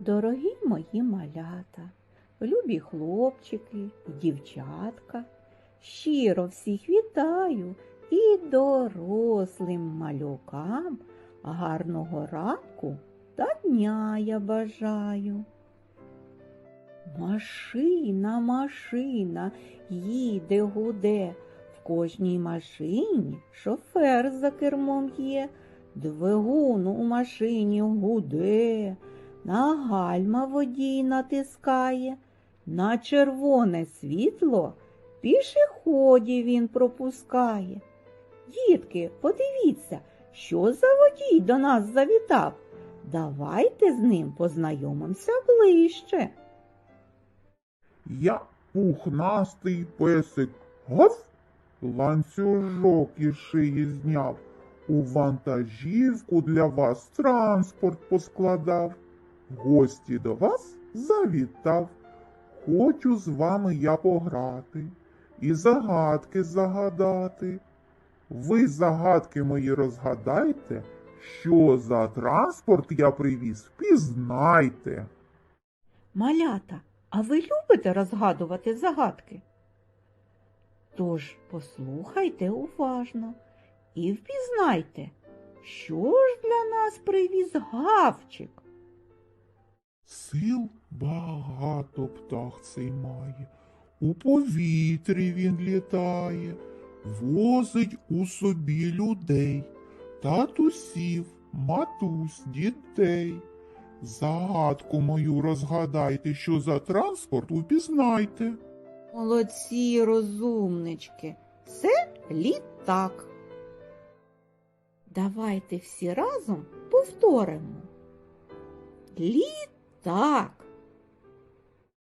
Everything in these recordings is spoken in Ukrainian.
Дорогі мої малята, любі хлопчики дівчатка, щиро всіх вітаю і дорослим малюкам гарного ранку та дня я бажаю. Машина, машина, їде, гуде, в кожній машині шофер за кермом є, двигун у машині гуде, на гальма водій натискає, на червоне світло пішоходів він пропускає. Дітки, подивіться, що за водій до нас завітав. Давайте з ним познайомимося ближче. Я пухнастий песик гав, ланцюжок із шиї зняв, у вантажівку для вас транспорт поскладав, гості до вас завітав. Хочу з вами я пограти і загадки загадати. Ви загадки мої розгадайте, що за транспорт я привіз, впізнайте. Малята, а ви любите розгадувати загадки? Тож послухайте уважно і впізнайте, що ж для нас привіз гавчик. Сил багато птах цей має, у повітрі він літає, возить у собі людей, татусів, матусь, дітей. Загадку мою розгадайте, що за транспорт упізнайте. Молодці, розумнички, це літак. Давайте всі разом повторимо. Літак.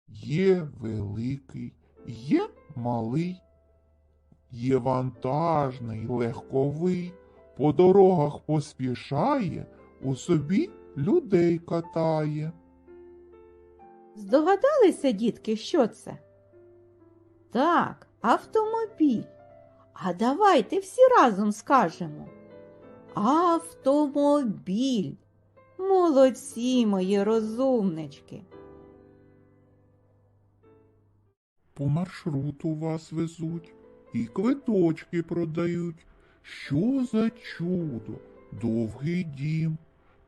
Є великий, є малий, є вантажний, легковий, по дорогах поспішає, у собі людей катає. Здогадалися, дітки, що це? Так, автомобіль. А давайте всі разом скажемо. Автомобіль. Молодці, мої розумнички. По маршруту вас везуть і квиточки продають. Що за чудо? Довгий дім,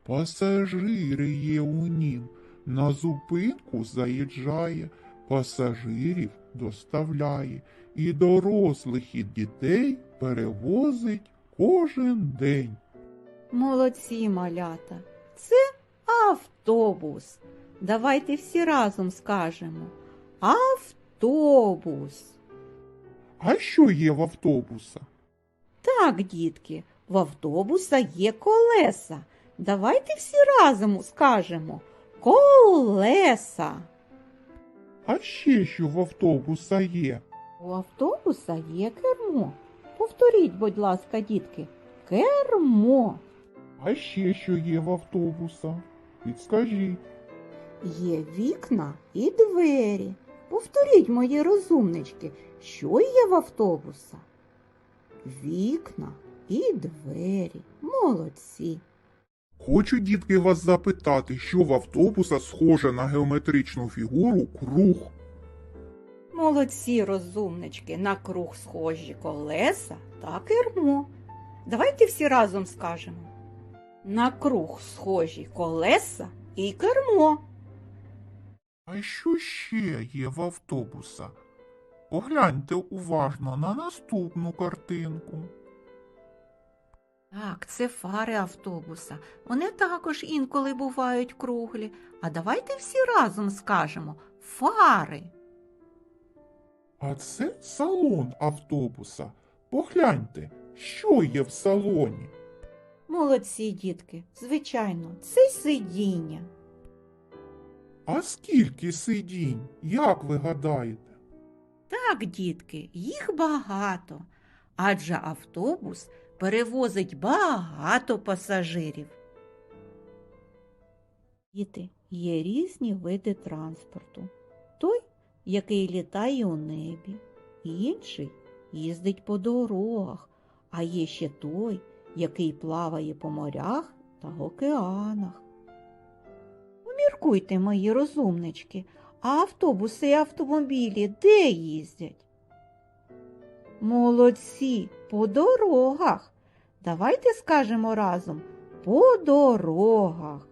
пасажири є у нім. На зупинку заїжджає, пасажирів доставляє, і дорослих, і дітей перевозить кожен день. Молодці, малята. Це автобус. Давайте всі разом скажемо. Автобус. А що є в автобуса? Так, дітки, в автобуса є колеса. Давайте всі разом скажемо колеса. А ще що в автобуса є? У автобуса є кермо. Повторіть, будь ласка, дітки, кермо. А ще що є в автобуса? Підскажіть. Є вікна і двері. Повторіть, мої розумнички, що є в автобуса? Вікна і двері. Молодці. Хочу, дітки, вас запитати, що в автобуса схоже на геометричну фігуру круг. Молодці, розумнички, на круг схожі колеса та кермо. Давайте всі разом скажемо. На круг схожі колеса і кермо. А що ще є в автобуса? Погляньте уважно на наступну картинку. Так, це фари автобуса. Вони також інколи бувають круглі. А давайте всі разом скажемо фари. А це салон автобуса. Погляньте, що є в салоні. Молодці, дітки, звичайно, це сидіння. А скільки сидінь, як ви гадаєте? Так, дітки, їх багато, адже автобус перевозить багато пасажирів. Діти, є різні види транспорту. Той, який літає у небі, інший їздить по дорогах, а є ще той, який плаває по морях та океанах. Поміркуйте, мої розумнички, а автобуси і автомобілі де їздять? Молодці, по дорогах. Давайте скажемо разом по дорогах.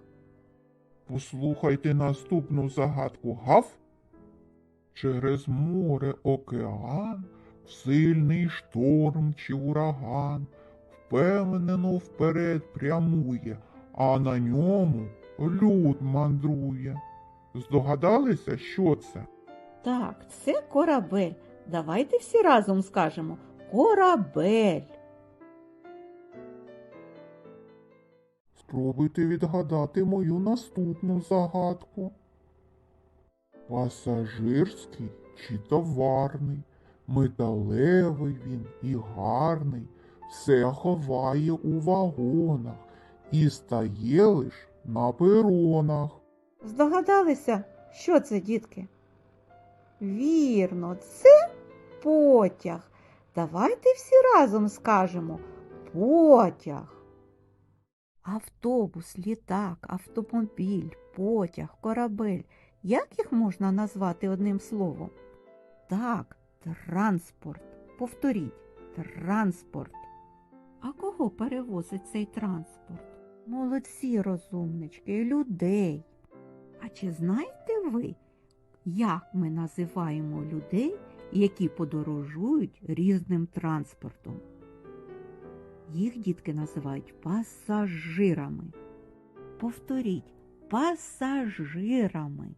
Послухайте наступну загадку гав. Через море океан, в сильний шторм чи ураган, впевнено вперед прямує, а на ньому люд мандрує. Здогадалися, що це? Так, це корабель. Давайте всі разом скажемо корабель. Спробуйте відгадати мою наступну загадку. Пасажирський чи товарний, металевий він і гарний, все ховає у вагонах і стає лиш на перонах. Здогадалися, що це, дітки? Вірно, це потяг. Давайте всі разом скажемо потяг. Автобус, літак, автомобіль, потяг, корабель. Як їх можна назвати одним словом? Так, транспорт. Повторіть, транспорт. А кого перевозить цей транспорт? Молодці, розумнички, людей. А чи знаєте ви, як ми називаємо людей, які подорожують різним транспортом? Їх дітки називають пасажирами. Повторіть, пасажирами.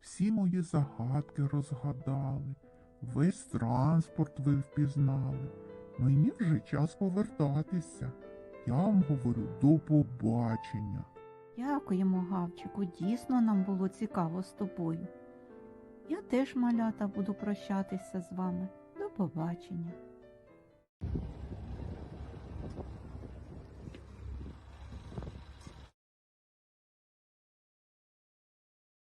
Всі мої загадки розгадали, весь транспорт ви впізнали. Мені вже час повертатися. Я вам говорю до побачення. Дякуємо, Гавчику, дійсно нам було цікаво з тобою. Я теж, малята, буду прощатися з вами. До побачення.